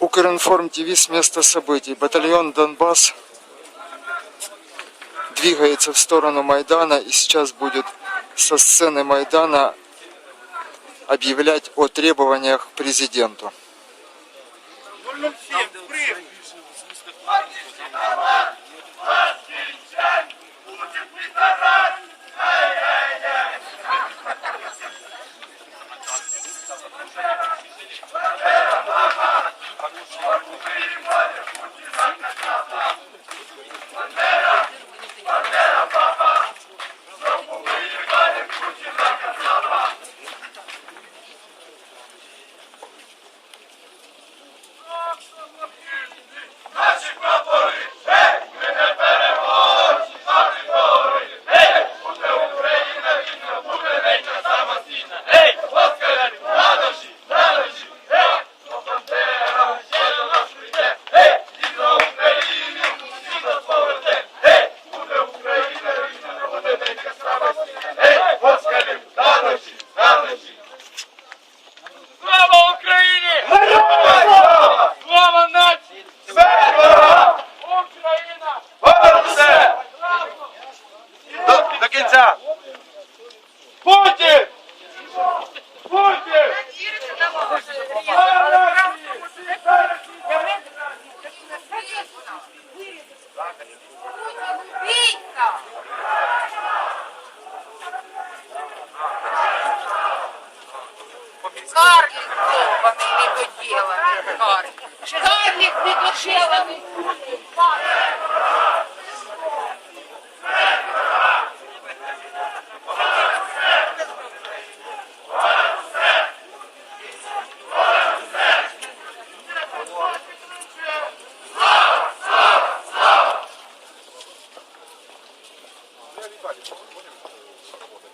Укринформ ТВ с места событий. Батальон Донбасс двигается в сторону Майдана и сейчас будет со сцены Майдана объявлять о требованиях президенту. Шикарник. Шикарник відлочений. Будем работать.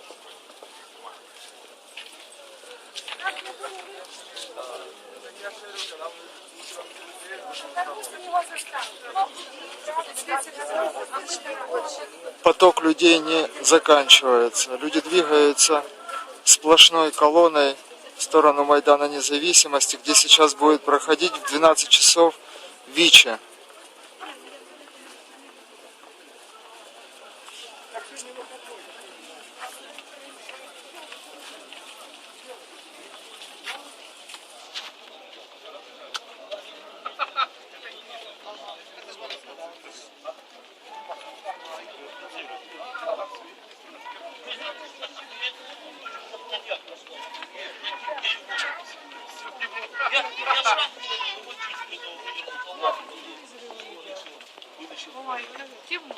Поток людей не заканчивается. Люди двигаются сплошной колонной в сторону Майдана Независимости, где сейчас будет проходить в 12 часов ВИЧа. Ой, темно.